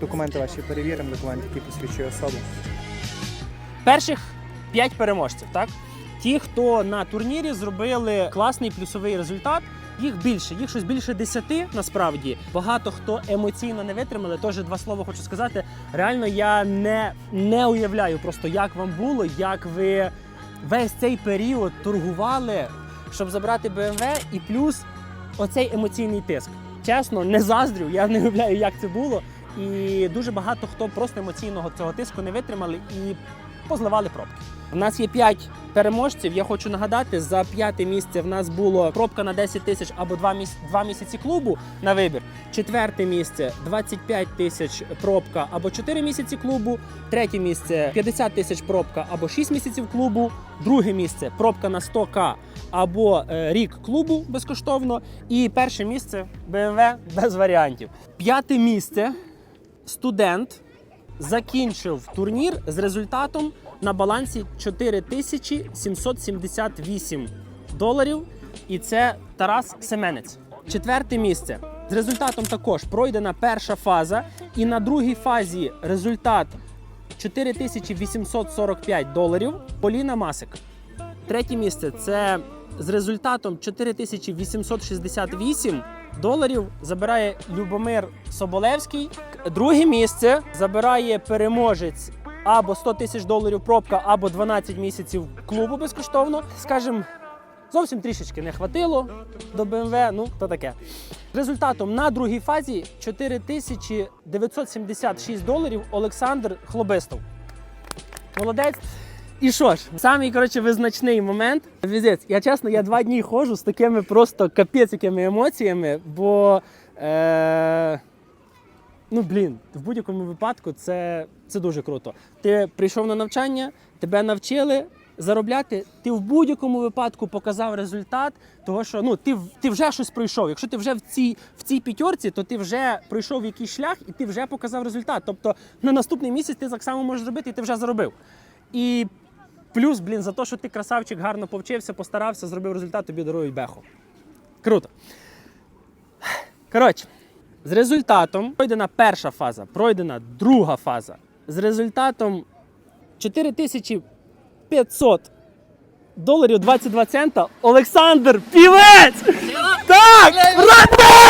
Документи ваші перевіримо, документ, який посвідчує особу. Перших 5 переможців, так? Ті, хто на турнірі зробили класний плюсовий результат. Їх більше, їх щось більше десяти насправді. Багато хто емоційно не витримали. Тож два слова хочу сказати. Реально, я не, не уявляю просто, як вам було, як ви весь цей період торгували, щоб забрати BMW, і плюс оцей емоційний тиск. Чесно, не заздрю, я не уявляю, як це було. І дуже багато хто просто емоційного цього тиску не витримали і позливали пробки. У нас є 5 переможців. Я хочу нагадати, за п'яте місце в нас було пробка на 10 тисяч або 2, міс... 2 місяці клубу на вибір. Четверте місце 25 тисяч пробка або 4 місяці клубу. Третє місце 50 тисяч пробка або 6 місяців клубу. Друге місце пробка на 100к або е, рік клубу безкоштовно. І перше місце BMW без варіантів. П'яте місце студент закінчив турнір з результатом на балансі 4778 доларів. І це Тарас Семенець. Четверте місце. З результатом також пройдена перша фаза, і на другій фазі результат 4845 доларів. Поліна Масик. Третє місце це з результатом 4868 доларів забирає Любомир Соболевський. Друге місце забирає переможець або 100 тисяч доларів пробка, або 12 місяців клубу безкоштовно. Скажем, зовсім трішечки не хватило до BMW, ну то таке. Результатом на другій фазі 4976 доларів Олександр Хлобистов. Молодець. І що ж, самий коротше визначний момент. Візець, я чесно, я два дні ходжу з такими просто капець якими емоціями, бо е, ну блін, в будь-якому випадку це, це дуже круто. Ти прийшов на навчання, тебе навчили заробляти. Ти в будь-якому випадку показав результат, того що ну ти, ти вже щось пройшов. Якщо ти вже в цій в цій п'ятерці, то ти вже пройшов якийсь шлях і ти вже показав результат. Тобто на наступний місяць ти так само можеш зробити, і ти вже заробив. І плюс, блін, за те, що ти красавчик гарно повчився, постарався, зробив результат, тобі дарують беху. Круто. Коротше, з результатом пройдена перша фаза, пройдена друга фаза. З результатом 4500 доларів 22 цента Олександр Півець! Так! Братан!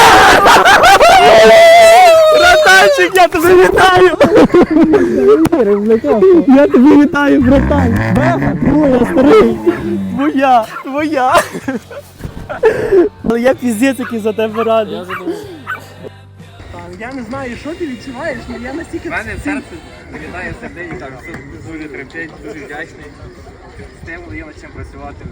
Я тебе вітаю! Я тебе вітаю, братан! Беха, твоя, старий! Твоя, твоя! Але я піздець який за тебе радий. Я не знаю, що ти відчуваєш, але я настільки У мене серце вилітає сердені, так, все дуже тремтить, дуже вдячний. Стимул є над чим працювати.